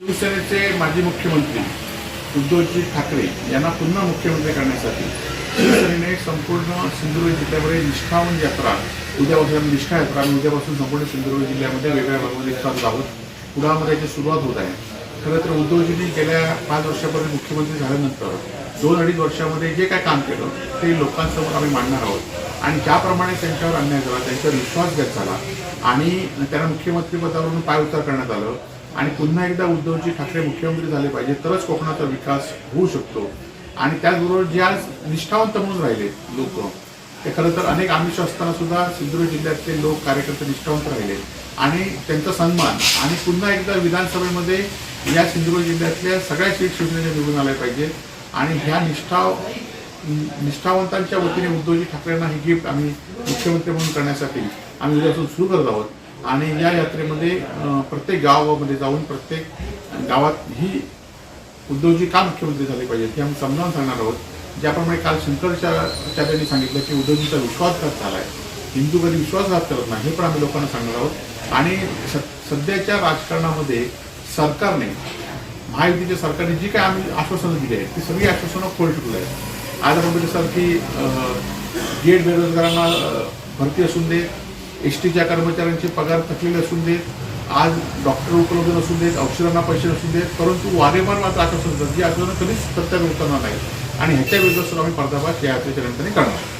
शिवसेनेचे माजी मुख्यमंत्री उद्धवजी ठाकरे यांना पुन्हा मुख्यमंत्री करण्यासाठी शिवसेनेने संपूर्ण सिंधुदुर्ग जिल्ह्यामध्ये निष्ठावन यात्रा उद्यापासून निष्ठा यात्रा आणि उद्यापासून संपूर्ण सिंधुदुर्ग जिल्ह्यामध्ये वेगवेगळ्या भागामध्ये चालू आहोत कुडामध्ये याची सुरुवात होत आहे. खरं तर उद्धवजींनी गेल्या पाच वर्षापूर्वी मुख्यमंत्री झाल्यानंतर दोन अडीच वर्षामध्ये जे काय काम केलं ते लोकांसमोर आम्ही मांडणार आहोत. आणि ज्याप्रमाणे त्यांच्यावर अन्याय झाला त्यांच्यावर विश्वासघात झाला आणि त्यांना मुख्यमंत्रीपदावरून पाय उतार करण्यात आलं आणि पुन्हा एकदा उद्धवजी ठाकरे मुख्यमंत्री झाले पाहिजे तरच कोकणाचा विकास होऊ शकतो. आणि त्याचबरोबर जे आज निष्ठावंत म्हणून राहिले लोक ते खरं तर अनेक आमिष असताना सुद्धा सिंधुदुर्ग जिल्ह्यातले लोक कार्यकर्ते निष्ठावंत राहिले. आणि त्यांचा सन्मान आणि पुन्हा एकदा विधानसभेमध्ये या सिंधुदुर्ग जिल्ह्यातल्या सगळ्या सीट शिवसेनेने निवडून आल्या पाहिजे. आणि ह्या निष्ठा निष्ठावंतांच्या वतीने उद्धवजी ठाकरेंना ही गिफ्ट आम्ही मुख्यमंत्री म्हणून करण्यासाठी आम्ही उद्यापासून सुरू करत आहोत. आणि या यात्रेमध्ये प्रत्येक गावामध्ये जाऊन प्रत्येक गावात ही उद्धवजी का मुख्यमंत्री झाले पाहिजेत हे आम्ही समजावून सांगणार आहोत. ज्याप्रमाणे काल शंकराचार्यांनी सांगितलं की उद्धवजींचा विश्वासघात झाला आहे हिंदू कधी विश्वासघात करत नाही हे पण आम्ही लोकांना सांगणार आहोत. आणि स- सध्याच्या राजकारणामध्ये सरकारने महायुतीच्या सरकारने जी काय आम्ही आश्वासनं दिली आहेत ती सगळी आश्वासनं खोल चुकली आहेत. आज आपण बघितलं सर की गेट बेरोजगारांना भरती असून दे एस टीच्या कर्मचाऱ्यांचे पगार थकलेले असून देत आज डॉक्टर उपलब्ध नसू देत औषधांना पैसे नसू देत परंतु वारेमान मात्र आश्वासन देतात जी आश्वासनं कधीच प्रत्यक्ष उतरणार नाही आणि ह्याच्या विरुद्ध सुद्धा आम्ही पर्दाफाश या यात्रेच्या निमित्ताने करणार